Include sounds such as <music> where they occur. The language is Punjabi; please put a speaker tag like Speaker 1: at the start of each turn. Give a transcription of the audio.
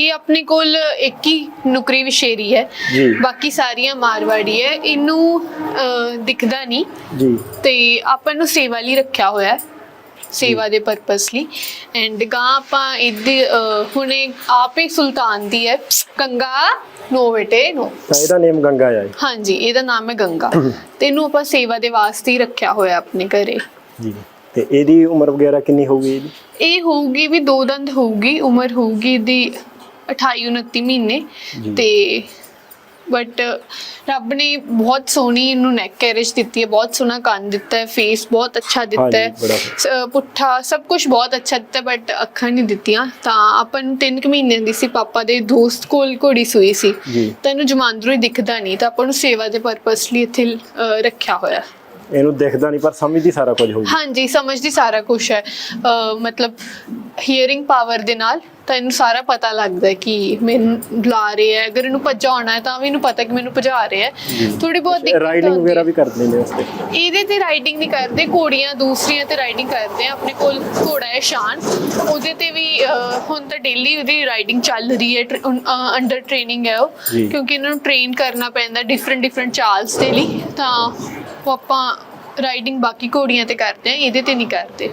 Speaker 1: ਇਹ ਆਪਣੇ ਕੋਲ ਇੱਕ ਹੀ ਨੁਕਰੀ ਵਿਸ਼ੇਰੀ ਹੈ।
Speaker 2: ਜੀ।
Speaker 1: ਬਾਕੀ ਸਾਰੀਆਂ ਮਾਰਵਾੜੀ ਹੈ। ਇਹਨੂੰ ਦਿਖਦਾ ਨਹੀਂ।
Speaker 2: ਜੀ।
Speaker 1: ਤੇ ਆਪਾਂ ਨੂੰ ਸੇਵਾ ਲਈ ਰੱਖਿਆ ਹੋਇਆ ਹੈ। ਸੇਵਾ ਦੇ ਪਰਪਸ ਲਈ। ਐਂਡ ਗਾਂ ਆਪਾਂ ਇਹਦੇ ਹੁਣੇ ਆਪੇ ਸੁਲਤਾਨ ਦੀ ਹੈ। ਗੰਗਾ ਨੋ ਬੇਟੇ ਨੋ।
Speaker 2: ਇਹਦਾ ਨੇਮ ਗੰਗਾ ਜੀ
Speaker 1: ਹਾਂਜੀ ਇਹਦਾ ਨਾਮ ਹੈ ਗੰਗਾ। <coughs> ਤੇ ਇਹਨੂੰ ਆਪਾਂ ਸੇਵਾ ਦੇ ਵਾਸਤੇ ਹੀ ਰੱਖਿਆ ਹੋਇਆ ਆਪਣੇ ਘਰੇ।
Speaker 2: ਜੀ। ਤੇ ਇਹਦੀ ਉਮਰ ਵਗੈਰਾ ਕਿੰਨੀ ਹੋਊਗੀ ਇਹਦੀ?
Speaker 1: ਇਹ ਹੋਊਗੀ ਵੀ ਦੋ ਦੰਦ ਹੋਊਗੀ ਉਮਰ ਹੋਊਗੀ ਦੀ 28 29 ਮਹੀਨੇ। ਤੇ ਬਟ ਰੱਬ ਨੇ ਬਹੁਤ ਸੋਹਣੀ ਇਹਨੂੰ ਨੈਕ ਕੈਰੇਜ ਦਿੱਤੀ ਹੈ ਬਹੁਤ ਸੋਹਣਾ ਕੰਨ ਦਿੱਤਾ ਹੈ ਫੇਸ ਬਹੁਤ ਅੱਛਾ ਦਿੱਤਾ ਹੈ। ਸ- ਪੁੱਠਾ ਸਭ ਕੁਝ ਬਹੁਤ ਅੱਛਾ ਦਿੱਤਾ ਬਟ ਅੱਖਾਂ ਨਹੀਂ ਦਿੱਤੀਆਂ। ਤਾਂ ਆਪਾਂ ਨੂੰ 3 ਮਹੀਨੇ ਦੀ ਸੀ ਪਾਪਾ ਦੇ ਦੋਸਤ ਕੋਲ ਘੋੜੀ ਸੂਈ ਸੀ।
Speaker 2: ਜੀ।
Speaker 1: ਤਾਂ ਇਹਨੂੰ ਜਮਾਂਦਰੂ ਹੀ ਦਿਖਦਾ ਨਹੀਂ ਤਾਂ ਆਪਾਂ ਨੂੰ ਸੇਵਾ ਦੇ ਪਰਪਸ ਲਈ ਇੱਥੇ ਅਹ, ਰੱਖਿਆ ਹੋਇਆ।
Speaker 2: ਇਹਨੂੰ ਦਿਖਦਾ ਨਹੀਂ ਪਰ ਸਮਝਦੀ ਸਾਰਾ ਕੁਝ ਹੋਊਗੀ
Speaker 1: ਹਾਂਜੀ ਸਮਝਦੀ ਸਾਰਾ ਕੁਝ ਹੈ। ਮਤਲਬ ਹੀਅਰਿੰਗ ਪਾਵਰ ਦੇ ਨਾਲ ਤਾਂ ਇਹਨੂੰ ਸਾਰਾ ਪਤਾ ਲੱਗਦਾ ਹੈ ਕਿ ਮੈਨੂੰ ਬੁਲਾ ਰਹੇ ਹੈ। ਅਗਰ ਇਹਨੂੰ ਭੱਜਾ ਹੋਣਾ ਹੈ ਤਾਂ ਵੀ ਇਹਨੂੰ ਪਤਾ ਕਿ ਮੈਨੂੰ ਭਜਾ ਰਹੇ ਹੈ। ਥੋੜੀ ਬਹੁਤ ਦਿੱਕਤ
Speaker 2: ਰਾਈਡਿੰਗ ਵਗੈਰਾ। ਵੀ ਕਰ ਲੈਂਦੇ ਉਸਤੇ
Speaker 1: ਇਹਦੇ ਤੇ ਰਾਈਡਿੰਗ ਨਹੀਂ ਕਰਦੇ ਘੋੜੀਆਂ ਦੂਸਰੀਆਂ ਤੇ ਰਾਈਡਿੰਗ ਕਰਦੇ ਆ। ਆਪਣੇ ਕੋਲ ਘੋੜਾ ਹੈ ਸ਼ਾਨ। ਉਹਦੇ ਤੇ ਵੀ ਹੁਣ ਤਾਂ ਡੇਲੀ ਉਹਦੀ ਰਾਈਡਿੰਗ ਚੱਲ ਰਹੀ ਹੈ। ਅੰਡਰ ਟ੍ਰੇਨਿੰਗ ਹੈ ਉਹ। ਕਿਉਂਕਿ ਇਹਨਾਂ ਨੂੰ ਟ੍ਰੇਨ ਕਰਨਾ ਪੈਂਦਾ ਡਿਫਰੈਂਟ ਡਿਫਰੈਂਟ ਚਾਲਸ ਦੇ ਲਈ। ਤਾਂ ਉਹ ਆਪਾਂ ਰਾਈਡਿੰਗ ਬਾਕੀ ਘੋੜੀਆਂ ਤੇ ਕਰਦੇ ਆ ਇਹਦੇ ਤੇ ਨਹੀਂ ਕਰਦੇ।